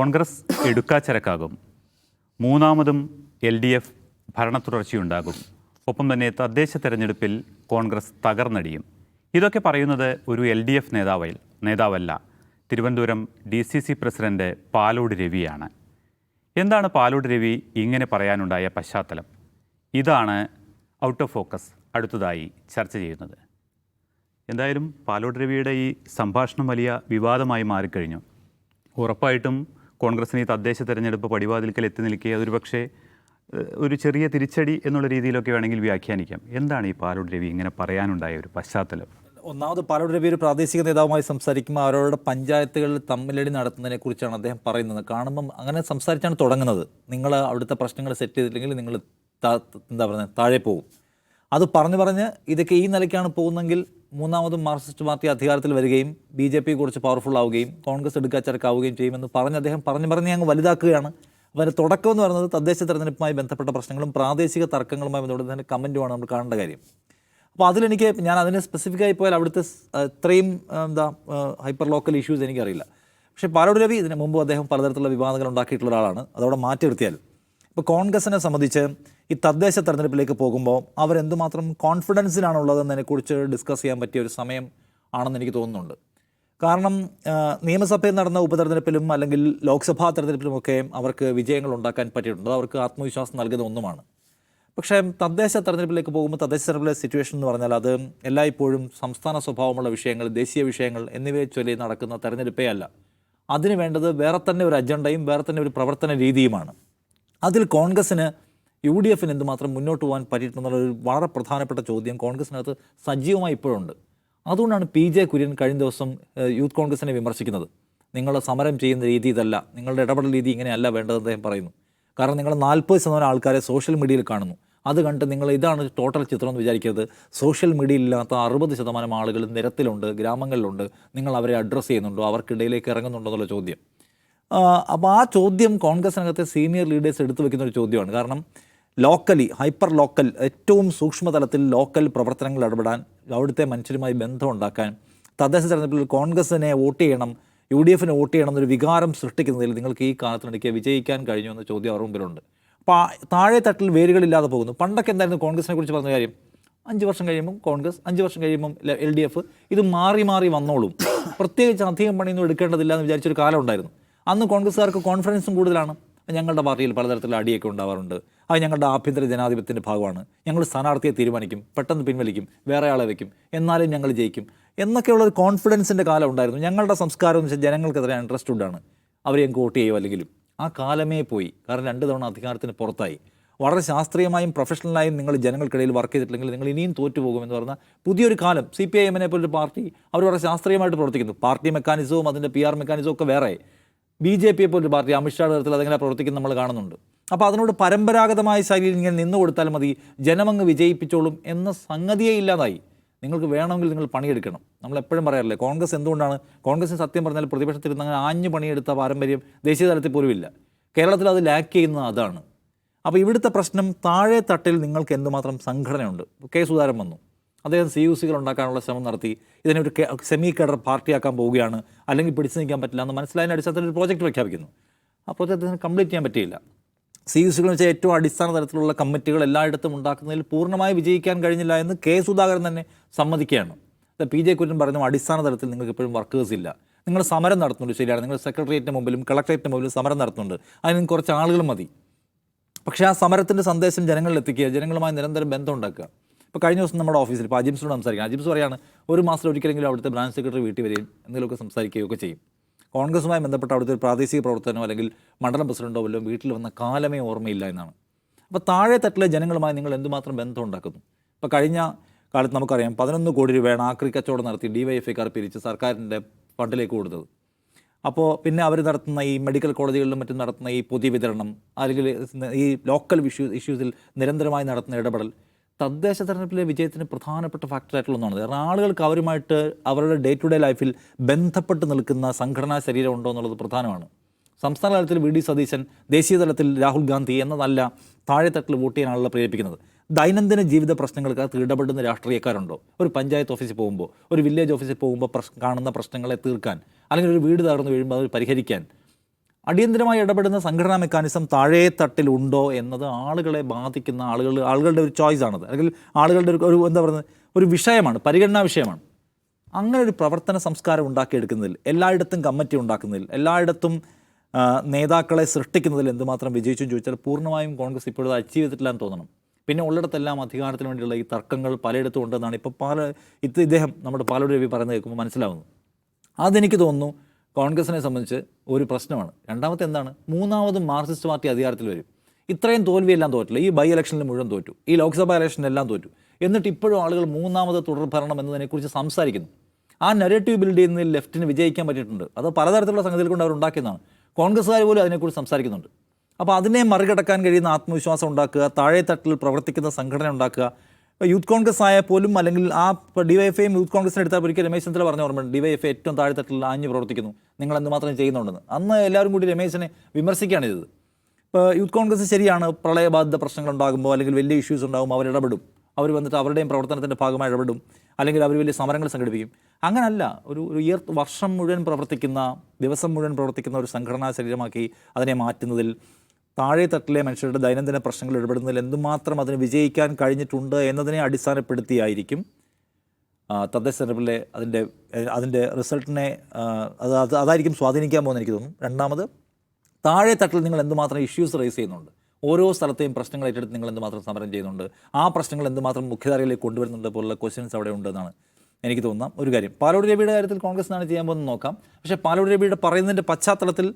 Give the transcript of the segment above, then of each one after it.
കോൺഗ്രസ് എടുക്കാച്ചരക്കാകും. മൂന്നാമതും L D F ഭരണത്തുടർച്ചയുണ്ടാകും. ഒപ്പം തന്നെ തദ്ദേശ തെരഞ്ഞെടുപ്പിൽ കോൺഗ്രസ് തകർന്നടിയും. ഇതൊക്കെ പറയുന്നത് ഒരു എൽ ഡി എഫ് നേതാവിൽ നേതാവല്ല Thiruvananthapuram D C C president Palode രവിയാണ്. എന്താണ് പാലോട് രവി ഇങ്ങനെ പറയാനുണ്ടായ പശ്ചാത്തലം? ഇതാണ് ഔട്ട് ഓഫ് ഫോക്കസ് അടുത്തതായി ചർച്ച ചെയ്യുന്നത്. എന്തായാലും പാലോട് രവിയുടെ ഈ സംഭാഷണം വലിയ വിവാദമായി മാറിക്കഴിഞ്ഞു. ഉറപ്പായിട്ടും കോൺഗ്രസിന് ഈ തദ്ദേശ തെരഞ്ഞെടുപ്പ് പടിവാതിൽക്കൽ എത്തി നിൽക്കുക അതൊരു പക്ഷേ ഒരു ചെറിയ തിരിച്ചടി എന്നുള്ള രീതിയിലൊക്കെ വേണമെങ്കിൽ വ്യാഖ്യാനിക്കാം. എന്താണ് ഈ പാലോട് രവി ഇങ്ങനെ പറയാനുണ്ടായ ഒരു പശ്ചാത്തലം? ഒന്നാമത് പാലോട് രവി ഒരു പ്രാദേശിക നേതാവുമായി സംസാരിക്കുമ്പോൾ അവരുടെ പഞ്ചായത്തുകളിൽ തമ്മിലടി നടത്തുന്നതിനെ കുറിച്ചാണ് അദ്ദേഹം പറയുന്നത്. കാണുമ്പം അങ്ങനെ സംസാരിച്ചാണ് തുടങ്ങുന്നത്. നിങ്ങൾ അവിടുത്തെ പ്രശ്നങ്ങൾ സെറ്റ് ചെയ്തില്ലെങ്കിൽ നിങ്ങൾ എന്താ പറയുന്നത് താഴെ പോകും. അത് പറഞ്ഞു പറഞ്ഞ് ഇതൊക്കെ ഈ നിലയ്ക്കാണ് പോകുന്നതെങ്കിൽ മൂന്നാമതും മാർക്സിസ്റ്റ് പാർട്ടി അധികാരത്തിൽ വരികയും ബി ജെ പി കുറച്ച് പവർഫുൾ ആവുകയും കോൺഗ്രസ് എടുക്കാച്ചരക്കാവുകയും ചെയ്യുമെന്ന് പറഞ്ഞ് അദ്ദേഹം പറഞ്ഞു പറഞ്ഞ് അങ്ങ് വലുതാക്കുകയാണ്. അതിന്റെ തുടക്കം എന്ന് പറയുന്നത് തദ്ദേശ തെരഞ്ഞെടുപ്പുമായി ബന്ധപ്പെട്ട പ്രശ്നങ്ങളും പ്രാദേശിക തർക്കങ്ങളുമായി ബന്ധപ്പെട്ട് തന്നെ കമന്റുമാണ് നമ്മൾ കാണേണ്ട കാര്യം. അപ്പോൾ അതിലെനിക്ക് ഞാൻ അതിന് സ്പെസിഫിക്കായി പോയാൽ അവിടുത്തെ ഇത്രയും എന്താ ഹൈപ്പർ ലോക്കൽ ഇഷ്യൂസ് എനിക്കറിയില്ല. പക്ഷേ പാലോട് രവി ഇതിന് മുമ്പ് അദ്ദേഹം പലതരത്തിലുള്ള വിവാദങ്ങൾ ഉണ്ടാക്കിയിട്ടുള്ള ഒരാളാണ്. അതവിടെ മാറ്റി നിർത്തിയാൽ ഇപ്പോൾ കോൺഗ്രസിനെ സംബന്ധിച്ച് ഈ തദ്ദേശ തെരഞ്ഞെടുപ്പിലേക്ക് പോകുമ്പോൾ അവരെന്തുമാത്രം കോൺഫിഡൻസിലാണ് ഉള്ളതെന്നതിനെക്കുറിച്ച് ഡിസ്കസ് ചെയ്യാൻ പറ്റിയ ഒരു സമയം ആണെന്ന് എനിക്ക് തോന്നുന്നുണ്ട്. കാരണം നിയമസഭയിൽ നടന്ന ഉപതെരഞ്ഞെടുപ്പിലും അല്ലെങ്കിൽ ലോക്സഭാ തെരഞ്ഞെടുപ്പിലുമൊക്കെ അവർക്ക് വിജയങ്ങൾ ഉണ്ടാക്കാൻ പറ്റിയിട്ടുണ്ട്. അവർക്ക് ആത്മവിശ്വാസം നൽകുന്ന ഒന്നുമാണ്. പക്ഷേ തദ്ദേശ തെരഞ്ഞെടുപ്പിലേക്ക് പോകുമ്പോൾ തദ്ദേശ തെരഞ്ഞെടുപ്പിലെ സിറ്റുവേഷൻ എന്ന് പറഞ്ഞാൽ അത് എല്ലായ്പ്പോഴും സംസ്ഥാന സ്വഭാവമുള്ള വിഷയങ്ങൾ ദേശീയ വിഷയങ്ങൾ എന്നിവയെ ചൊല്ലി നടക്കുന്ന തെരഞ്ഞെടുപ്പേ അല്ല. അതിന് വേണ്ടത് വേറെ തന്നെ ഒരു അജണ്ടയും വേറെ തന്നെ ഒരു പ്രവർത്തന രീതിയുമാണ്. അതിൽ കോൺഗ്രസ്സിന് യു ഡി എഫിന് എന്തുമാത്രം മുന്നോട്ട് പോകാൻ പറ്റിയിട്ടുണ്ടെന്നുള്ള ഒരു വളരെ പ്രധാനപ്പെട്ട ചോദ്യം കോൺഗ്രസിനകത്ത് സജീവമായി ഇപ്പോഴുണ്ട്. അതുകൊണ്ടാണ് പി ജെ കുര്യൻ കഴിഞ്ഞ ദിവസം യൂത്ത് കോൺഗ്രസിനെ വിമർശിക്കുന്നത്. നിങ്ങൾ സമരം ചെയ്യുന്ന രീതി ഇതല്ല. നിങ്ങളുടെ ഇടപെടൽ രീതി ഇങ്ങനെയല്ല വേണ്ടതെന്ന് അദ്ദേഹം പറയുന്നു. കാരണം നിങ്ങൾ നാൽപ്പത് ശതമാനം ആൾക്കാരെ സോഷ്യൽ മീഡിയയിൽ കാണുന്നു. അത് കണ്ട് നിങ്ങൾ ഇതാണ് ടോട്ടൽ ചിത്രം എന്ന് വിചാരിക്കരുത്. സോഷ്യൽ മീഡിയയിൽ ഇല്ലാത്ത അറുപത് ശതമാനം ആളുകൾ നിരത്തിലുണ്ട് ഗ്രാമങ്ങളിലുണ്ട്. നിങ്ങൾ അവരെ അഡ്രസ്സ് ചെയ്യുന്നുണ്ടോ? അവർക്കിടയിലേക്ക് ഇറങ്ങുന്നുണ്ടോ എന്നുള്ള ചോദ്യം. അപ്പോൾ ആ ചോദ്യം കോൺഗ്രസിനകത്തെ സീനിയർ ലീഡേഴ്സ് എടുത്തു വെക്കുന്ന ഒരു ചോദ്യമാണ്. കാരണം ലോക്കലി ഹൈപ്പർ ലോക്കൽ ഏറ്റവും സൂക്ഷ്മതലത്തിൽ ലോക്കൽ പ്രവർത്തനങ്ങൾ ഇടപെടാൻ അവിടുത്തെ മനുഷ്യരുമായി ബന്ധം ഉണ്ടാക്കാൻ തദ്ദേശ തെരഞ്ഞെടുപ്പിൽ കോൺഗ്രസിനെ വോട്ട് ചെയ്യണം യു ഡി എഫിനെ വോട്ട് ചെയ്യണം എന്നൊരു വികാരം സൃഷ്ടിക്കുന്നതിൽ നിങ്ങൾക്ക് ഈ കാലത്തിനിടയ്ക്ക് വിജയിക്കാൻ കഴിഞ്ഞു എന്ന ചോദ്യം അവർ മുമ്പിലുണ്ട്. അപ്പോൾ താഴെ തട്ടിൽ വേരുകളില്ലാതെ പോകുന്നു. പണ്ടൊക്കെ എന്തായിരുന്നു കോൺഗ്രസിനെ കുറിച്ച് പറഞ്ഞ കാര്യം? അഞ്ച് വർഷം കഴിയുമ്പം കോൺഗ്രസ് അഞ്ച് വർഷം കഴിയുമ്പം എൽ ഡി എഫ് ഇത് മാറി മാറി വന്നോളും. പ്രത്യേകിച്ച് അധികം പണിയൊന്നും എടുക്കേണ്ടതില്ല എന്ന് വിചാരിച്ചൊരു കാലം ഉണ്ടായിരുന്നു. അന്ന് കോൺഗ്രസ്സുകാർക്ക് കോൺഫിഡൻസും കൂടുതലാണ്. ഞങ്ങളുടെ പാർട്ടിയിൽ പലതരത്തിലുള്ള അടിയൊക്കെ ഉണ്ടാവാറുണ്ട്. അത് ഞങ്ങളുടെ ആഭ്യന്തര ജനാധിപത്യത്തിന്റെ ഭാഗമാണ്. ഞങ്ങൾ സ്ഥാനാർത്ഥിയെ തീരുമാനിക്കും പെട്ടെന്ന് പിൻവലിക്കും വേറെ ആളെ വയ്ക്കും എന്നാലും ഞങ്ങൾ ജയിക്കും എന്നൊക്കെയുള്ള ഒരു കോൺഫിഡൻസിന്റെ കാലം ഉണ്ടായിരുന്നു. ഞങ്ങളുടെ സംസ്കാരം എന്ന് വെച്ചാൽ ജനങ്ങൾക്ക് അത്ര ഇൻട്രസ്റ്റഡ് ആണ് അവർ ഞങ്ങൾക്ക് വോട്ട് ചെയ്യുമോ അല്ലെങ്കിലും. ആ കാലമേ പോയി. കാരണം രണ്ട് തവണ അധികാരത്തിന് പുറത്തായി. വളരെ ശാസ്ത്രീയമായും പ്രൊഫഷണലായും നിങ്ങൾ ജനങ്ങൾക്കിടയിൽ വർക്ക് ചെയ്തിട്ടില്ലെങ്കിൽ നിങ്ങൾ ഇനിയും തോറ്റുപോകുമെന്ന് പറഞ്ഞാൽ പുതിയൊരു കാലം. സി പി ഐ എമ്മിനെ പോലൊരു പാർട്ടി അവർ വളരെ ശാസ്ത്രീയമായിട്ട് പ്രവർത്തിക്കുന്നു. പാർട്ടി മെക്കാനിസവും അതിന്റെ പി ആർ മെക്കാനിസവും ഒക്കെ വേറെ. ബി ജെ പിയെ പോലൊരു പാർട്ടി അമിത്ഷായുടെ തരത്തിൽ അതെങ്ങനെ പ്രവർത്തിക്കുന്ന നമ്മൾ കാണുന്നുണ്ട്. അപ്പോൾ അതിനോട് പരമ്പരാഗതമായ ശൈലിയിൽ ഇങ്ങനെ നിന്ന് കൊടുത്താൽ മതി ജനമങ്ങ് വിജയിപ്പിച്ചോളും എന്ന സംഗതിയേ ഇല്ലാതായി. നിങ്ങൾക്ക് വേണമെങ്കിൽ നിങ്ങൾ പണിയെടുക്കണം. നമ്മൾ എപ്പോഴും പറയാറില്ലേ കോൺഗ്രസ് എന്തുകൊണ്ടാണ് കോൺഗ്രസ് സത്യം പറഞ്ഞാൽ പ്രതിപക്ഷത്തിരുന്ന് അങ്ങനെ ആഞ്ഞു പണിയെടുത്ത പാരമ്പര്യം ദേശീയ തലത്തിൽ പോലും ഇല്ല. കേരളത്തിൽ അത് ലാക്ക് ചെയ്യുന്നത് അതാണ്. അപ്പോൾ ഇവിടുത്തെ പ്രശ്നം താഴെ തട്ടിൽ നിങ്ങൾക്ക് എന്തുമാത്രം സംഘടനയുണ്ട്? കെ സുധാരം വന്നു. അദ്ദേഹം സി യു സികൾ ഉണ്ടാക്കാനുള്ള ശ്രമം നടത്തി ഇതിനെ ഒരു സെമി കേഡർ പാർട്ടിയാക്കാൻ പോവുകയാണ് അല്ലെങ്കിൽ പിടിച്ചു നിൽക്കാൻ പറ്റില്ല എന്ന് മനസ്സിലായതിന്റെ അടിസ്ഥാനത്തിൽ ഒരു പ്രോജക്റ്റ് പ്രഖ്യാപിക്കുന്നു. ആ പ്രോജക്റ്റ് അദ്ദേഹം കംപ്ലീറ്റ് ചെയ്യാൻ പറ്റിയില്ല. സി യു സികൾ വെച്ചാൽ ഏറ്റവും അടിസ്ഥാന തലത്തിലുള്ള കമ്മിറ്റികൾ എല്ലായിടത്തും ഉണ്ടാക്കുന്നതിൽ പൂർണമായി വിജയിക്കാൻ കഴിഞ്ഞില്ല എന്ന് കെ സുധാകരൻ തന്നെ സമ്മതിക്കുകയാണ്. പി ജെ കുര്യൻ പറഞ്ഞു അടിസ്ഥാന തലത്തിൽ നിങ്ങൾക്ക് ഇപ്പോഴും വർക്കേഴ്സ് ഇല്ല. നിങ്ങൾ സമരം നടത്തുന്നുണ്ട് ശരിയാണ്. നിങ്ങൾ സെക്രട്ടേറിയറ്റിന് മുമ്പിലും കളക്ടറേറ്റിന് മുമ്പിലും സമരം നടത്തുന്നുണ്ട്. അതിന് കുറച്ച് ആളുകൾ മതി. പക്ഷേ ആ സമരത്തിന്റെ സന്ദേശം ജനങ്ങളിൽ എത്തിക്കുക ജനങ്ങളുമായി നിരന്തരം ബന്ധം ഉണ്ടാക്കുക. ഇപ്പോൾ കഴിഞ്ഞ ദിവസം നമ്മുടെ ഓഫീസിൽ ഇപ്പോൾ അജിംസിനോട് സംസാരിക്കാം. അജിംസ് പറയാണ് ഒരു മാസത്തിൽ ഒരിക്കലെങ്കിലും അവിടുത്തെ ബ്രാഞ്ച് സെക്രട്ടറി വീട്ടിൽ വരികയും എന്തെങ്കിലുമൊക്കെ സംസാരിക്കുകയൊക്കെ ചെയ്യും. കോൺഗ്രസുമായി ബന്ധപ്പെട്ട അവിടുത്തെ ഒരു പ്രാദേശിക പ്രവർത്തനമോ അല്ലെങ്കിൽ മണ്ഡലം പ്രസിഡന്റോ വല്ലതും വീട്ടിൽ വന്ന കാലമേ ഓർമ്മയില്ല എന്നാണ്. അപ്പോൾ താഴെ തട്ടിലെ ജനങ്ങളുമായി നിങ്ങൾ എന്തുമാത്രം ബന്ധം ഉണ്ടാക്കുന്നു? ഇപ്പോൾ കഴിഞ്ഞ കാലത്ത് നമുക്കറിയാം പതിനൊന്ന് കോടി രൂപയാണ് ആക്രി കച്ചവടം നടത്തി ഡി വൈ എഫ് ഡിവൈഎഫ്ഐക്കാർ പിരിച്ച് സർക്കാരിന്റെ ഫണ്ടിലേക്ക് കൊടുത്തത്. അപ്പോൾ പിന്നെ അവർ നടത്തുന്ന ഈ മെഡിക്കൽ കോളേജുകളിലും മറ്റും നടത്തുന്ന ഈ പൊതുവിതരണം അല്ലെങ്കിൽ ഈ ലോക്കൽ ഇഷ്യൂ ഇഷ്യൂസിൽ നിരന്തരമായി നടത്തുന്ന ഇടപെടൽ തദ്ദേശ തെരഞ്ഞെടുപ്പിലെ വിജയത്തിന് പ്രധാനപ്പെട്ട ഫാക്ടറായിട്ടുള്ള ഒന്നാണ്. കാരണം ആളുകൾക്ക് അവരുമായിട്ട് അവരുടെ ഡേ ടു ഡേ ലൈഫിൽ ബന്ധപ്പെട്ട് നിൽക്കുന്ന സംഘടനാ ശരീരം ഉണ്ടോ എന്നുള്ളത് പ്രധാനമാണ്. സംസ്ഥാന തലത്തിൽ വി ഡി സതീശൻ ദേശീയ തലത്തിൽ രാഹുൽ ഗാന്ധി എന്നതല്ല താഴെത്തട്ടിൽ വോട്ട് ചെയ്യാൻ ആളുകളെ പ്രേരിപ്പിക്കുന്നത്. ദൈനംദിന ജീവിത പ്രശ്നങ്ങൾക്ക് ഇടപെടുന്ന രാഷ്ട്രീയക്കാരുണ്ടോ? ഒരു പഞ്ചായത്ത് ഓഫീസിൽ പോകുമ്പോൾ ഒരു വില്ലേജ് ഓഫീസിൽ പോകുമ്പോൾ കാണുന്ന പ്രശ്നങ്ങളെ തീർക്കാൻ അല്ലെങ്കിൽ ഒരു വീട് തകർന്നു വീഴുമ്പോൾ അത് പരിഹരിക്കാൻ അടിയന്തരമായി ഇടപെടുന്ന സംഘടനാ മെക്കാനിസം താഴേ തട്ടിലുണ്ടോ എന്നത് ആളുകളെ ബാധിക്കുന്ന ആളുകൾ ആളുകളുടെ ഒരു ചോയ്സ് ആണത്. അല്ലെങ്കിൽ ആളുകളുടെ ഒരു എന്താ പറയുന്നത് ഒരു വിഷയമാണ് പരിഗണനാ വിഷയമാണ്. അങ്ങനെ ഒരു പ്രവർത്തന സംസ്കാരം ഉണ്ടാക്കിയെടുക്കുന്നതിൽ എല്ലായിടത്തും കമ്മിറ്റി ഉണ്ടാക്കുന്നതിൽ എല്ലായിടത്തും നേതാക്കളെ സൃഷ്ടിക്കുന്നതിൽ എന്തുമാത്രം വിജയിച്ചു ചോദിച്ചാൽ പൂർണമായും കോൺഗ്രസ് ഇപ്പോഴും അച്ചീവ് ചെയ്തിട്ടില്ല എന്ന് തോന്നണം. പിന്നെ ഉള്ളിടത്തെല്ലാം അധികാരത്തിന് വേണ്ടിയുള്ള ഈ തർക്കങ്ങൾ പലയിടത്തും ഉണ്ടെന്നാണ് ഇപ്പോൾ പാല ഇത് ഇദ്ദേഹം നമ്മുടെ പാലോട് രവി പറയുന്നത് കേൾക്കുമ്പോൾ മനസ്സിലാവുന്നത്. അതെനിക്ക് തോന്നുന്നു കോൺഗ്രസിനെ സംബന്ധിച്ച് ഒരു പ്രശ്നമാണ്. രണ്ടാമത്തെ എന്താണ്? മൂന്നാമതും മാർക്സിസ്റ്റ് പാർട്ടി അധികാരത്തിൽ വരും. ഇത്രയും തോൽവിയെല്ലാം തോറ്റില്ല. ഈ ബൈ ഇലക്ഷനിൽ മുഴുവൻ തോറ്റു. ഈ ലോക്സഭാ ഇലക്ഷനിലെല്ലാം തോറ്റു. എന്നിട്ട് ഇപ്പോഴും ആളുകൾ മൂന്നാമത് തുടർ ഭരണം എന്നതിനെക്കുറിച്ച് സംസാരിക്കുന്നു. ആ നെഗറ്റീവ് ബിൽഡ് ചെയ്യുന്നതിൽ ലെഫ്റ്റിന് വിജയിക്കാൻ പറ്റിയിട്ടുണ്ട്. അത് പലതരത്തിലുള്ള സംഗതികൾ കൊണ്ട് അവർ ഉണ്ടാക്കിയതാണ്. കോൺഗ്രസ്സുകാർ പോലും അതിനെക്കുറിച്ച് സംസാരിക്കുന്നുണ്ട്. അപ്പോൾ അതിനെ മറികടക്കാൻ കഴിയുന്ന ആത്മവിശ്വാസം ഉണ്ടാക്കുക താഴെത്തട്ടിൽ പ്രവർത്തിക്കുന്ന സംഘടന ഉണ്ടാക്കുക യൂത്ത് കോൺഗ്രസ് ആയാൽ പോലും അല്ലെങ്കിൽ ആ ഡിവൈഎഫ്ഐയും യൂത്ത് കോൺഗ്രസിനെ എടുത്താൽ ഒരിക്കൽ രമേശ് ചെന്നിത്തല പറഞ്ഞ ഓർമ്മയുണ്ട്. ഡിവൈഎഫ്ഐ ഏറ്റവും താഴെ തട്ടിൽ ആഞ്ഞു പ്രവർത്തിക്കുന്നു. നിങ്ങൾ എന്ത് മാത്രം ചെയ്യുന്നുണ്ടെന്ന്. അന്ന് എല്ലാവരും കൂടി രമേശിനെ വിമർശിക്കുകയാണ് ചെയ്തത്. ഇപ്പോൾ യൂത്ത് കോൺഗ്രസ് ശരിയാണ് പ്രളയബാധിത പ്രശ്നങ്ങൾ ഉണ്ടാകുമ്പോൾ അല്ലെങ്കിൽ വലിയ ഇഷ്യൂസ് ഉണ്ടാകുമ്പോൾ അവർ ഇടപെടും. അവർ വന്നിട്ട് അവരുടെയും പ്രവർത്തനത്തിന്റെ ഭാഗമായി ഇടപെടും. അല്ലെങ്കിൽ അവർ വലിയ സമരങ്ങൾ സംഘടിപ്പിക്കും. അങ്ങനല്ല ഒരു ഒരു ഇയർ വർഷം മുഴുവൻ പ്രവർത്തിക്കുന്ന ദിവസം മുഴുവൻ പ്രവർത്തിക്കുന്ന ഒരു സംഘടനാ ശരീരമാക്കി അതിനെ മാറ്റുന്നതിൽ താഴെ തട്ടിലെ മനുഷ്യരുടെ ദൈനംദിന പ്രശ്നങ്ങൾ ഇടപെടുന്നതിൽ എന്തുമാത്രം അതിന് വിജയിക്കാൻ കഴിഞ്ഞിട്ടുണ്ട് എന്നതിനെ അടിസ്ഥാനപ്പെടുത്തിയായിരിക്കും. തദ്ദേശ തെരഞ്ഞെടുപ്പിലെ അതിന്റെ അതിന്റെ റിസൾട്ടിനെ അത് അത് അതായിരിക്കും സ്വാധീനിക്കാൻ പോകുന്നത് എനിക്ക് തോന്നുന്നു. രണ്ടാമത് താഴെ തട്ടിൽ നിങ്ങൾ എന്തുമാത്രം ഇഷ്യൂസ് റേസ് ചെയ്യുന്നുണ്ട്. ഓരോ സ്ഥലത്തെയും പ്രശ്നങ്ങൾ ഏറ്റെടുത്ത് നിങ്ങൾ എന്തുമാത്രം സമരം ചെയ്യുന്നുണ്ട്. ആ പ്രശ്നങ്ങൾ എന്തുമാത്രം മുഖ്യധാരയിലേക്ക് കൊണ്ടുവരുന്നുണ്ട് പോലുള്ള ക്വസ്റ്റ്യൻസ് അവിടെ ഉണ്ടെന്നാണ് എനിക്ക് തോന്നുന്ന ഒരു കാര്യം പാലോട് രവിയുടെ കാര്യത്തിൽ കോൺഗ്രസ് എന്നാണ് ചെയ്യാൻ പോകുന്നത് നോക്കാം. പക്ഷേ പാലോട് രവിയുടെ പറയുന്നതിന്റെ പശ്ചാത്തലത്തിൽ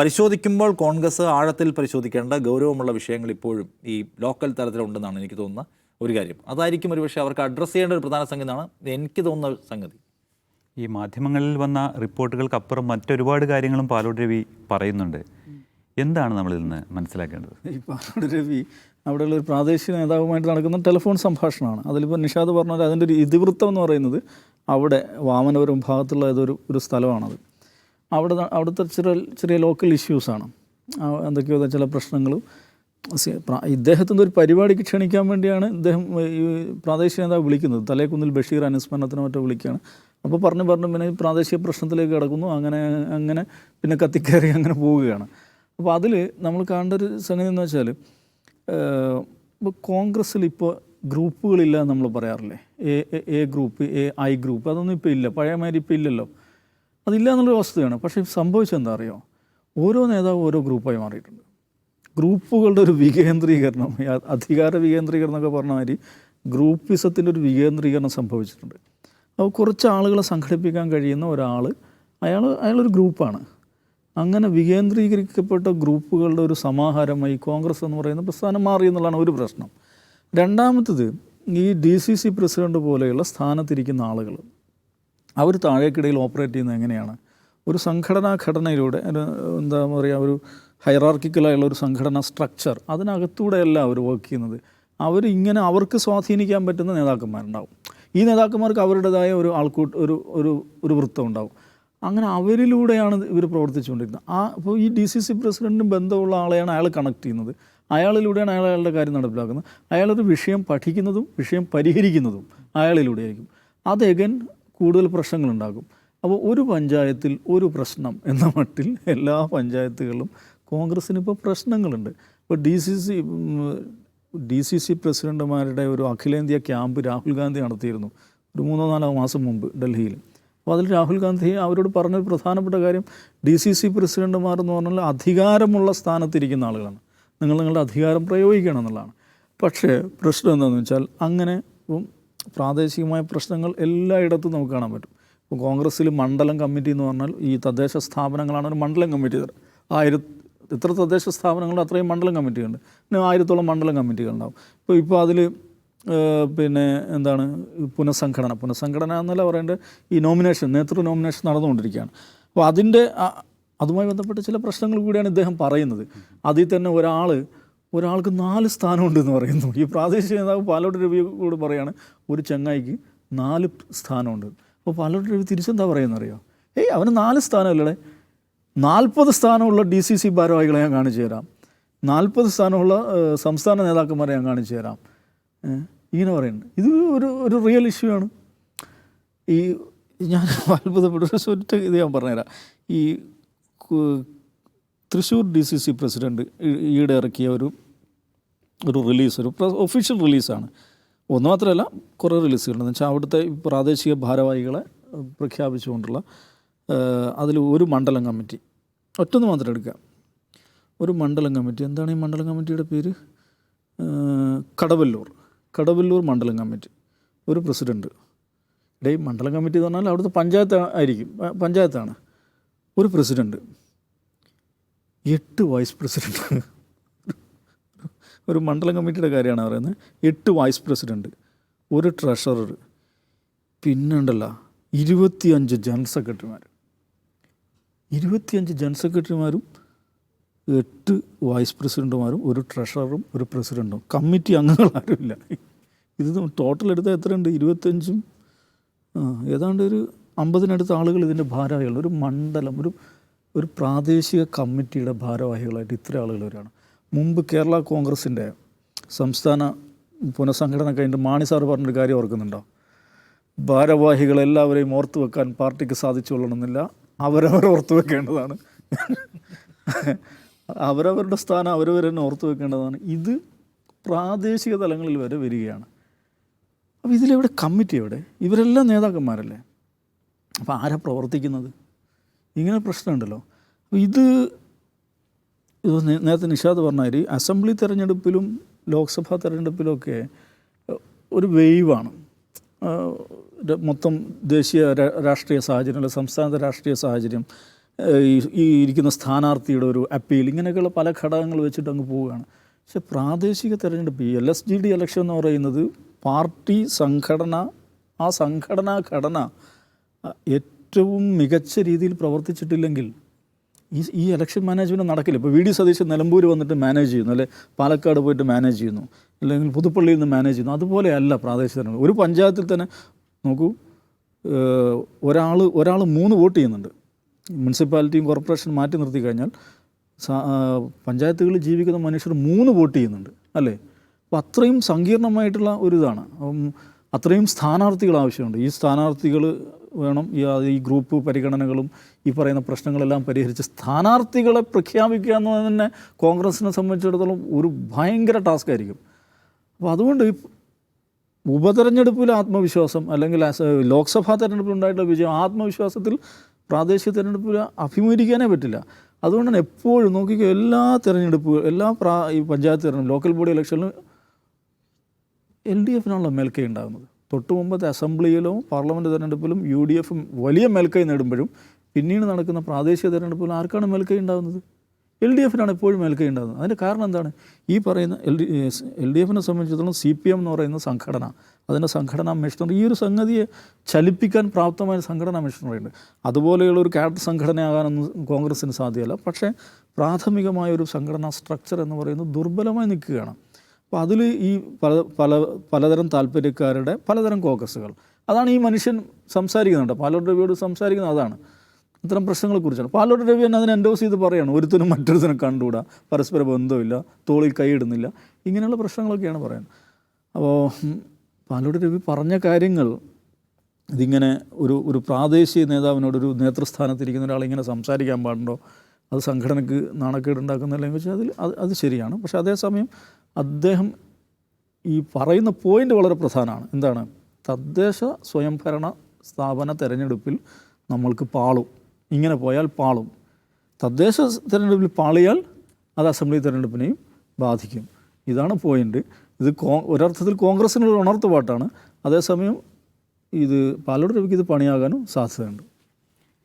പരിശോധിക്കുമ്പോൾ കോൺഗ്രസ് ആഴത്തിൽ പരിശോധിക്കേണ്ട ഗൗരവമുള്ള വിഷയങ്ങൾ ഇപ്പോഴും ഈ ലോക്കൽ തലത്തിലുണ്ടെന്നാണ് എനിക്ക് തോന്നുന്ന ഒരു കാര്യം. അതായിരിക്കും ഒരുപക്ഷെ അവർക്ക് അഡ്രസ്സ് ചെയ്യേണ്ട ഒരു പ്രധാന സംഗതി എന്നാണ് എനിക്ക് തോന്നുന്ന സംഗതി. ഈ മാധ്യമങ്ങളിൽ വന്ന റിപ്പോർട്ടുകൾക്കപ്പുറം മറ്റൊരുപാട് കാര്യങ്ങളും പാലോട് രവി പറയുന്നുണ്ട്. എന്താണ് നമ്മളിൽ നിന്ന് മനസ്സിലാക്കേണ്ടത്? ഈ പാലോട് രവി അവിടെയുള്ള ഒരു പ്രാദേശിക നേതാവുമായിട്ട് നടക്കുന്ന ടെലിഫോൺ സംഭാഷണമാണ്. അതിലിപ്പോൾ നിഷാദ് പറഞ്ഞ പോലെ അതിന്റെ ഒരു ഇതിവൃത്തം എന്ന് പറയുന്നത് അവിടെ വാമനപുരം ഭാഗത്തുള്ള ഏതൊരു ഒരു സ്ഥലമാണത്. അവിടെ അവിടുത്തെ ചെറിയ ചെറിയ ലോക്കൽ ഇഷ്യൂസാണ് എന്തൊക്കെയോ ചില പ്രശ്നങ്ങളും. ഇദ്ദേഹത്തിന്റെ ഒരു പരിപാടിക്ക് ക്ഷണിക്കാൻ വേണ്ടിയാണ് ഇദ്ദേഹം ഈ പ്രാദേശിക നേതാവ് വിളിക്കുന്നത്. തലേക്കുന്നിൽ ബഷീർ അനുസ്മരണത്തിനോ മറ്റോ വിളിക്കുകയാണ് അപ്പോൾ പറഞ്ഞു പറഞ്ഞു പിന്നെ പ്രാദേശിക പ്രശ്നത്തിലേക്ക് കിടക്കുന്നു. അങ്ങനെ അങ്ങനെ പിന്നെ കത്തിക്കയറി അങ്ങനെ പോവുകയാണ്. അപ്പോൾ അതിൽ നമ്മൾ കാണേണ്ട ഒരു സംഗതി എന്ന് വെച്ചാൽ ഇപ്പോൾ കോൺഗ്രസ്സിൽ ഇപ്പോൾ ഗ്രൂപ്പുകളില്ല നമ്മൾ പറയാറില്ലേ? A- A group A I group. അതൊന്നും ഇപ്പോൾ ഇല്ല. പഴയമാതിരി ഇപ്പോൾ ഇല്ലല്ലോ. അതില്ല എന്നുള്ളൊരു വസ്തുതയാണ് പക്ഷേ സംഭവിച്ചത് എന്താ അറിയോ ഓരോ നേതാവും ഓരോ ഗ്രൂപ്പായി മാറിയിട്ടുണ്ട്. ഗ്രൂപ്പുകളുടെ ഒരു വികേന്ദ്രീകരണം അധികാര വികേന്ദ്രീകരണം എന്നൊക്കെ പറഞ്ഞ മാതിരി ഗ്രൂപ്പിസത്തിന്റെ ഒരു വികേന്ദ്രീകരണം സംഭവിച്ചിട്ടുണ്ട്. അപ്പോൾ കുറച്ച് ആളുകളെ സംഘടിപ്പിക്കാൻ കഴിയുന്ന ഒരാൾ അയാൾ അയാളൊരു ഗ്രൂപ്പാണ്. അങ്ങനെ വികേന്ദ്രീകരിക്കപ്പെട്ട ഗ്രൂപ്പുകളുടെ ഒരു സമാഹാരമായി കോൺഗ്രസ് എന്ന് പറയുന്ന പ്രസ്ഥാനം മാറി എന്നുള്ളതാണ് ഒരു പ്രശ്നം. രണ്ടാമത്തത് ഈ ഡി സി സി പ്രസിഡന്റ് പോലെയുള്ള സ്ഥാനത്തിരിക്കുന്ന ആളുകൾ. അവർ താഴേക്കിടയിൽ ഓപ്പറേറ്റ് ചെയ്യുന്നത് എങ്ങനെയാണ്? ഒരു സംഘടനാ ഘടനയിലൂടെ എന്താ പറയുക ഒരു ഹൈറാർക്കിക്കലായുള്ള ഒരു സംഘടനാ സ്ട്രക്ചർ അതിനകത്തൂടെയല്ല അവർ വർക്ക് ചെയ്യുന്നത്. അവർ ഇങ്ങനെ അവർക്ക് സ്വാധീനിക്കാൻ പറ്റുന്ന നേതാക്കന്മാരുണ്ടാവും. ഈ നേതാക്കന്മാർക്ക് അവരുടേതായ ഒരു ആൾക്കൂട്ട് ഒരു ഒരു ഒരു വൃത്തം ഉണ്ടാവും. അങ്ങനെ അവരിലൂടെയാണ് ഇവർ പ്രവർത്തിച്ചുകൊണ്ടിരുന്നത്. ആ അപ്പോൾ ഈ ഡി സി സി പ്രസിഡന്റിന് ബന്ധമുള്ള ആളെയാണ് അയാൾ കണക്ട് ചെയ്യുന്നത്. അയാളിലൂടെയാണ് അയാൾ അയാളുടെ കാര്യം നടപ്പിലാക്കുന്നത്. അയാളൊരു വിഷയം പഠിക്കുന്നതും വിഷയം പരിഹരിക്കുന്നതും അയാളിലൂടെയായിരിക്കും. അത് എഗൻ കൂടുതൽ പ്രശ്നങ്ങളുണ്ടാകും. അപ്പോൾ ഒരു പഞ്ചായത്തിൽ ഒരു പ്രശ്നം എന്ന മട്ടിൽ എല്ലാ പഞ്ചായത്തുകളിലും കോൺഗ്രസ്സിന് ഇപ്പോൾ പ്രശ്നങ്ങളുണ്ട്. ഇപ്പോൾ D C C D C C പ്രസിഡന്റുമാരുടെ ഒരു അഖിലേന്ത്യാ ക്യാമ്പ് രാഹുൽ ഗാന്ധി നടത്തിയിരുന്നു ഒരു മൂന്നോ നാലോ മാസം മുമ്പ് ഡൽഹിയിൽ. അപ്പോൾ അതിൽ രാഹുൽ ഗാന്ധി അവരോട് പറഞ്ഞ പ്രധാനപ്പെട്ട കാര്യം ഡി സി സി പ്രസിഡന്റുമാർ എന്ന് പറഞ്ഞാൽ അധികാരമുള്ള സ്ഥാനത്തിരിക്കുന്ന ആളുകളാണ്. നിങ്ങൾ നിങ്ങളുടെ അധികാരം പ്രയോഗിക്കണം എന്നുള്ളതാണ്. പക്ഷേ പ്രശ്നം എന്താണെന്ന് വെച്ചാൽ അങ്ങനെ പ്രാദേശികമായ പ്രശ്നങ്ങൾ എല്ലായിടത്തും നമുക്ക് കാണാൻ പറ്റും. ഇപ്പോൾ കോൺഗ്രസ്സിൽ മണ്ഡലം കമ്മിറ്റി എന്ന് പറഞ്ഞാൽ ഈ തദ്ദേശ സ്ഥാപനങ്ങളാണ് ഒരു മണ്ഡലം കമ്മിറ്റി ആയിരത്തി ഇത്ര തദ്ദേശ സ്ഥാപനങ്ങൾ അത്രയും മണ്ഡലം കമ്മിറ്റിയുണ്ട് പിന്നെ ആയിരത്തോളം മണ്ഡലം കമ്മിറ്റികളുണ്ടാവും. ഇപ്പോൾ ഇപ്പോൾ അതിൽ പിന്നെ എന്താണ് പുനഃസംഘടന. പുനഃസംഘടന എന്നല്ല പറയേണ്ടത് ഈ നോമിനേഷൻ നേതൃ നോമിനേഷൻ നടന്നുകൊണ്ടിരിക്കുകയാണ്. അപ്പോൾ അതിന്റെ അതുമായി ബന്ധപ്പെട്ട ചില പ്രശ്നങ്ങൾ കൂടിയാണ് ഇദ്ദേഹം പറയുന്നത്. അതിൽ തന്നെ ഒരാൾ ഒരാൾക്ക് നാല് സ്ഥാനമുണ്ട് എന്ന് പറയുന്നു ഈ പ്രാദേശിക നേതാവ് പാലോട് രവിയോട് പറയാണ് ഒരു ചങ്ങായിക്ക് നാല് സ്ഥാനമുണ്ട് അപ്പോൾ പാലോട് രവി തിരിച്ചെന്താ പറയുന്നത് അറിയോ ഏയ് അവന് നാല് സ്ഥാനമല്ലേ നാൽപ്പത് സ്ഥാനമുള്ള ഡി സി സി ഭാരവാഹികളെ ഞാൻ കാണിച്ചു തരാം നാൽപ്പത് സ്ഥാനമുള്ള സംസ്ഥാന നേതാക്കന്മാരെ ഞാൻ കാണിച്ചു തരാം ഇങ്ങനെ പറയുന്നുണ്ട് ഇത് ഒരു ഒരു റിയൽ ഇഷ്യൂ ആണ് ഈ ഞാൻ അത്ഭുതപ്പെട്ട ഒരു ഇത് ഞാൻ പറഞ്ഞുതരാം ഈ Thrissur D C C president ഈയിടെ ഇറക്കിയ ഒരു ഒരു റിലീസ് ഒരു ഒഫീഷ്യൽ റിലീസാണ്. ഒന്ന് മാത്രമല്ല കുറേ റിലീസുകളുണ്ട്. എന്ന് വെച്ചാൽ അവിടുത്തെ പ്രാദേശിക ഭാരവാഹികളെ പ്രഖ്യാപിച്ചുകൊണ്ടുള്ള അതിൽ ഒരു മണ്ഡലം കമ്മിറ്റി. ഒറ്റൊന്ന് മാത്രം എടുക്കുക. ഒരു മണ്ഡലം കമ്മിറ്റി. എന്താണ് ഈ മണ്ഡലം കമ്മിറ്റിയുടെ പേര്? കടവല്ലൂർ. കടവല്ലൂർ മണ്ഡലം കമ്മിറ്റി. ഒരു പ്രസിഡന്റ് ഈ മണ്ഡലം കമ്മിറ്റി എന്ന് പറഞ്ഞാൽ അവിടുത്തെ പഞ്ചായത്ത് ആയിരിക്കും. പഞ്ചായത്താണ്. ഒരു പ്രസിഡന്റ് എട്ട് വൈസ് പ്രസിഡന്റ് ഒരു മണ്ഡലം കമ്മിറ്റിയുടെ കാര്യമാണ് പറയുന്നത്. എട്ട് വൈസ് പ്രസിഡന്റ് ഒരു ട്രഷറർ പിന്നെ ഉണ്ടല്ലോ ഇരുപത്തിയഞ്ച് ജനറൽ സെക്രട്ടറിമാർ ഇരുപത്തിയഞ്ച് ജനറൽ സെക്രട്ടറിമാരും എട്ട് വൈസ് പ്രസിഡന്റുമാരും ഒരു ട്രഷററും ഒരു പ്രസിഡന്റും കമ്മിറ്റി അംഗങ്ങൾ ആരുമില്ല ഇത് ടോട്ടൽ എടുത്താൽ എത്രയുണ്ട്? ഇരുപത്തഞ്ചും ഏതാണ്ട് ഒരു അമ്പതിനടുത്ത് ആളുകൾ ഇതിന്റെ ഭാരവാഹികൾ ഒരു മണ്ഡലം ഒരു ഒരു പ്രാദേശിക കമ്മിറ്റിയുടെ ഭാരവാഹികളായിട്ട് ഇത്ര ആളുകൾ വരികയാണ്. മുമ്പ് കേരള കോൺഗ്രസിന്റെ സംസ്ഥാന പുനഃസംഘടന കഴിഞ്ഞിട്ട് മാണി സാർ പറഞ്ഞൊരു കാര്യം ഓർക്കുന്നുണ്ടോ? ഭാരവാഹികളെല്ലാവരെയും ഓർത്തു വെക്കാൻ പാർട്ടിക്ക് സാധിച്ചു കൊള്ളണമെന്നില്ല. അവരവർ ഓർത്തു വെക്കേണ്ടതാണ്. അവരവരുടെ സ്ഥാനം അവരവർ തന്നെ ഓർത്തു വെക്കേണ്ടതാണ്. ഇത് പ്രാദേശിക തലങ്ങളിൽ വരെ വരികയാണ്. അപ്പോൾ ഇതിലെവിടെ കമ്മിറ്റി എവിടെ? ഇവരെല്ലാം നേതാക്കന്മാരല്ലേ? അപ്പോൾ ആരാ പ്രവർത്തിക്കുന്നത്? ഇങ്ങനെ പ്രശ്നമുണ്ടല്ലോ. അപ്പോൾ ഇത് നേരത്തെ നിഷാദ് പറഞ്ഞാൽ അസംബ്ലി തെരഞ്ഞെടുപ്പിലും ലോക്സഭാ തെരഞ്ഞെടുപ്പിലുമൊക്കെ ഒരു വെയ്വാണ് മൊത്തം ദേശീയ രാഷ്ട്രീയ സാഹചര്യം അല്ലെങ്കിൽ സംസ്ഥാനത്തെ രാഷ്ട്രീയ സാഹചര്യം ഈ ഇരിക്കുന്ന സ്ഥാനാർത്ഥിയുടെ ഒരു അപ്പീൽ ഇങ്ങനെയൊക്കെയുള്ള പല ഘടകങ്ങൾ വെച്ചിട്ട് അങ്ങ് പോവുകയാണ്. പക്ഷെ പ്രാദേശിക തെരഞ്ഞെടുപ്പ് ഈ L S G D election എന്ന് പറയുന്നത് പാർട്ടി സംഘടന ആ സംഘടനാ ഘടന ഏറ്റവും മികച്ച രീതിയിൽ പ്രവർത്തിച്ചിട്ടില്ലെങ്കിൽ ഈ ഈ ഇലക്ഷൻ മാനേജ്മെന്റ് നടക്കില്ല. ഇപ്പോൾ വി ഡി സതീശൻ നിലമ്പൂർ വന്നിട്ട് മാനേജ് ചെയ്യുന്നു അല്ലെ? പാലക്കാട് പോയിട്ട് മാനേജ് ചെയ്യുന്നു അല്ലെങ്കിൽ പുതുപ്പള്ളിയിൽ നിന്ന് മാനേജ് ചെയ്യുന്നു. അതുപോലെയല്ല പ്രാദേശിക തെരഞ്ഞെടുപ്പ് ഒരു പഞ്ചായത്തിൽ തന്നെ നോക്കൂ ഒരാൾ ഒരാൾ മൂന്ന് വോട്ട് ചെയ്യുന്നുണ്ട്. മുനിസിപ്പാലിറ്റിയും കോർപ്പറേഷൻ മാറ്റി നിർത്തി കഴിഞ്ഞാൽ പഞ്ചായത്തുകളിൽ ജീവിക്കുന്ന മനുഷ്യർ മൂന്ന് വോട്ട് ചെയ്യുന്നുണ്ട് അല്ലേ? അപ്പോൾ അത്രയും സങ്കീർണമായിട്ടുള്ള ഒരു ഇതാണ്. അപ്പം അത്രയും സ്ഥാനാർത്ഥികൾ ആവശ്യമുണ്ട്. ഈ സ്ഥാനാർത്ഥികൾ വേണം. ഈ ഗ്രൂപ്പ് പരിഗണനകളും ഈ പറയുന്ന പ്രശ്നങ്ങളെല്ലാം പരിഹരിച്ച് സ്ഥാനാർത്ഥികളെ പ്രഖ്യാപിക്കുക എന്നത് തന്നെ കോൺഗ്രസിനെ സംബന്ധിച്ചിടത്തോളം ഒരു ഭയങ്കര ടാസ്ക് ആയിരിക്കും. അപ്പോൾ അതുകൊണ്ട് ഉപതെരഞ്ഞെടുപ്പിൽ ആത്മവിശ്വാസം അല്ലെങ്കിൽ ലോക്സഭാ തെരഞ്ഞെടുപ്പിൽ ഉണ്ടായിട്ടുള്ള വിജയം ആത്മവിശ്വാസത്തിൽ പ്രാദേശിക തെരഞ്ഞെടുപ്പിൽ അഭിമുഖീകരിക്കാനേ പറ്റില്ല. അതുകൊണ്ട് തന്നെ എപ്പോഴും നോക്കിക്കോ എല്ലാ തെരഞ്ഞെടുപ്പുകൾ എല്ലാ പ്രാ ഈ പഞ്ചായത്ത് തെരഞ്ഞെടുപ്പ് ലോക്കൽ ബോഡി ഇലക്ഷനിലും എൽ ഡി എഫിനാണല്ലോ മേൽക്കൈ ഉണ്ടാകുന്നത്. തൊട്ട് മുമ്പത്തെ അസംബ്ലിയിലും പാർലമെന്റ് തെരഞ്ഞെടുപ്പിലും യു ഡി എഫും വലിയ മേൽക്കൈ നേടുമ്പോഴും പിന്നീട് നടക്കുന്ന പ്രാദേശിക തെരഞ്ഞെടുപ്പിൽ ആർക്കാണ് മേൽക്കൈ ഉണ്ടാകുന്നത് എൽ ഡി എഫിനാണ് എപ്പോഴും മേൽക്കൈ ഉണ്ടാകുന്നത് അതിന്റെ കാരണം എന്താണ്? ഈ പറയുന്ന എൽ ഡി എൽ ഡി എഫിനെ സംബന്ധിച്ചിടത്തോളം സി പി എം എന്ന് പറയുന്ന സംഘടന അതിന്റെ സംഘടനാ മിഷണറി ഈ ഒരു സംഗതിയെ ചലിപ്പിക്കാൻ പ്രാപ്തമായ സംഘടനാ ഉണ്ട് അതുപോലെയുള്ള ഒരു കാഡർ സംഘടനയാകാനൊന്നും കോൺഗ്രസ്സിന് സാധ്യമല്ല. പക്ഷേ പ്രാഥമികമായ ഒരു സംഘടനാ സ്ട്രക്ചർ എന്ന് പറയുന്നത് ദുർബലമായി നിൽക്കുകയാണ്. അപ്പോൾ അതിൽ ഈ പല പല പലതരം താല്പര്യക്കാരുടെ പലതരം കോക്കസുകൾ. അതാണ് ഈ മനുഷ്യൻ സംസാരിക്കുന്നുണ്ട്. പാലോട് രവിയോട് സംസാരിക്കുന്നത് അതാണ്. ഇത്തരം പ്രശ്നങ്ങളെക്കുറിച്ചാണ് പാലോട് രവി തന്നെ അതിനെ എൻഡോസ് ചെയ്ത് പറയുകയാണ് ഒരുത്തിനും മറ്റൊരുത്തിനും കണ്ടുകൂടാ. പരസ്പര ബന്ധമില്ല. തോളിൽ കൈയിടുന്നില്ല ഇങ്ങനെയുള്ള പ്രശ്നങ്ങളൊക്കെയാണ് പറയുന്നത്. അപ്പോൾ പാലോട്ട് പാലോട് രവി പറഞ്ഞ കാര്യങ്ങൾ ഇതിങ്ങനെ ഒരു ഒരു പ്രാദേശിക നേതാവിനോട് ഒരു നേതൃസ്ഥാനത്തിരിക്കുന്ന ഒരാൾ ഇങ്ങനെ സംസാരിക്കാൻ പാടുണ്ടോ? അത് സംഘടനയ്ക്ക് നാണക്കേടുണ്ടാക്കുന്നില്ലെങ്കിൽ വെച്ചാൽ അതിൽ അത് അത് ശരിയാണ്. പക്ഷേ അതേസമയം അദ്ദേഹം ഈ പറയുന്ന പോയിന്റ് വളരെ പ്രധാനമാണ്. എന്താണ്? തദ്ദേശ സ്വയംഭരണ സ്ഥാപന തിരഞ്ഞെടുപ്പിൽ നമ്മൾക്ക് പാളും. ഇങ്ങനെ പോയാൽ പാളും. തദ്ദേശ തിരഞ്ഞെടുപ്പിൽ പാളിയാൽ അത് അസംബ്ലി തിരഞ്ഞെടുപ്പിനെയും ബാധിക്കും. ഇതാണ് പോയിന്റ് ഇത് കോ ഒരർത്ഥത്തിൽ കോൺഗ്രസിനുള്ള ഉണർത്തുപാട്ടാണ്. അതേസമയം ഇത് പാലോട് രവിക്ക് ഇത് പണിയാകാനും സാധ്യതയുണ്ട്.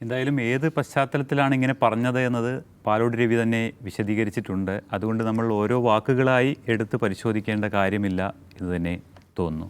എന്തായാലും ഏത് പശ്ചാത്തലത്തിലാണ് ഇങ്ങനെ പറഞ്ഞത് എന്നത് പാലോട് രവി തന്നെ വിശദീകരിച്ചിട്ടുണ്ട്. അതുകൊണ്ട് നമ്മൾ ഓരോ വാക്കുകളായി എടുത്ത് പരിശോധിക്കേണ്ട കാര്യമില്ല എന്ന് തന്നെ തോന്നുന്നു.